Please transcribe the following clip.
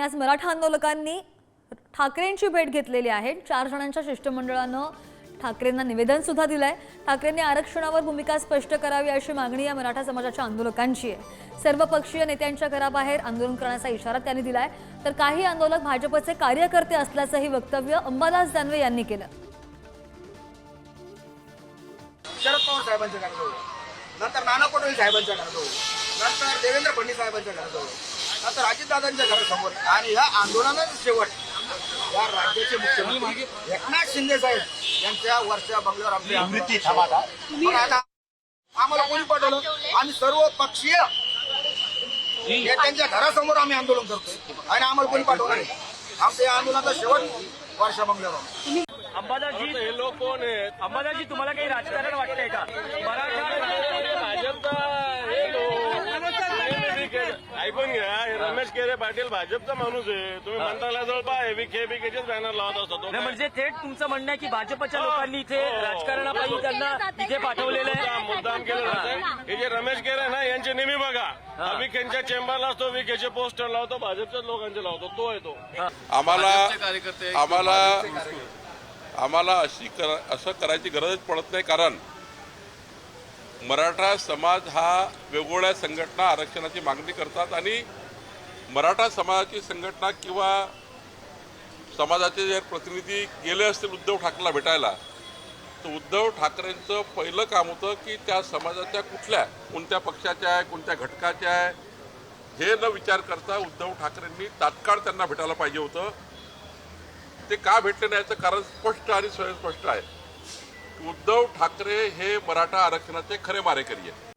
आज मराठा आंदोलकांनी ठाकरेंची भेट घेतलेली आहे. चार जणांच्या शिष्टमंडळानं ठाकरेंना निवेदन सुद्धा दिलंय. ठाकरेंनी आरक्षणावर भूमिका स्पष्ट करावी अशी मागणी या मराठा समाजाच्या आंदोलकांची आहे. सर्व पक्षीय नेत्यांच्या घराबाहेर आंदोलन करण्याचा इशारा त्यांनी दिलाय. तर काही आंदोलक भाजपचे कार्यकर्ते असल्याचंही वक्तव्य अंबादास दानवे यांनी केलं. शरद पवार साहेबांच्या घराजवळ. नंतर नाना पटोले साहेबांच्या घराजवळ. नंतर देवेंद्र फडणवीस साहेबांच्या घराजवळ. नंतर अजितदादांच्या घरासमोर. आणि ह्या आंदोलनाचं शेवट. या राज्याचे मुख्यमंत्री एकनाथ शिंदे साहेब यांच्या वरच्या बंगल्यावर आपली अमृती आता. आम्हाला कोणी पाठवलं? आम्ही सर्व पक्षीय नेत्यांच्या घरासमोर आम्ही आंदोलन करतोय. आणि आम्हाला कोणी पाठवलं नाही? आमच्या या आंदोलनाचा शेवट वर्षा बंगल्यावर. अंबादासजी हे लोक कोण आहेत अंबादासजी तुम्हाला काही राजकारण वाटतंय का मराठा भाजपचा हे लोक नेहमी विखे- ऐकून घ्या. हे रमेश केरे पाटील भाजपचा माणूस आहे. तुम्ही मंत्रालया जवळ पहा हे विखे विखेचेच बॅनर लावत असतो. नाही? म्हणजे थेट तुमचं म्हणणं आहे की भाजपच्या लोकांनी इथे हो. राजकारणापायी त्यांना इथे पाठवलेलं मुद्दाम आहे? मुद्दाम केलं जातं हे जे रमेश केरे ना यांचे नेहमी बघा. हा. विखेंच्या चेंबरला असतो विखेचे पोस्टर लावतो भाजपच्याच लोकांचे लावतो. तो आहे तो. आम्हाला आम्हाला आम्हाला अशी कर असं करायची गरजच पडत नाही कारण मराठा समाज हा वेगवेगळ्या संघटना आरक्षणाची मागणी करतात आणि मराठा समाजाची संघटना किंवा समाजाचे जे प्रतिनिधी गेले असतील उद्धव ठाकरेला भेटायला तर उद्धव ठाकरेंचं पहिलं काम होतं की त्या समाजाच्या कुठल्या कोणत्या पक्षाच्या आहे कोणत्या घटकाच्या आहे हे न विचार करता उद्धव ठाकरेंनी तात्काळ त्यांना भेटायला पाहिजे होतं. ते का भेटले नाही याचं कारण स्पष्ट आणि स्वयंस्पष्ट आहे. उद्धव ठाकरे हे मराठा आरक्षणाचे खरे मारेकरी आहेत.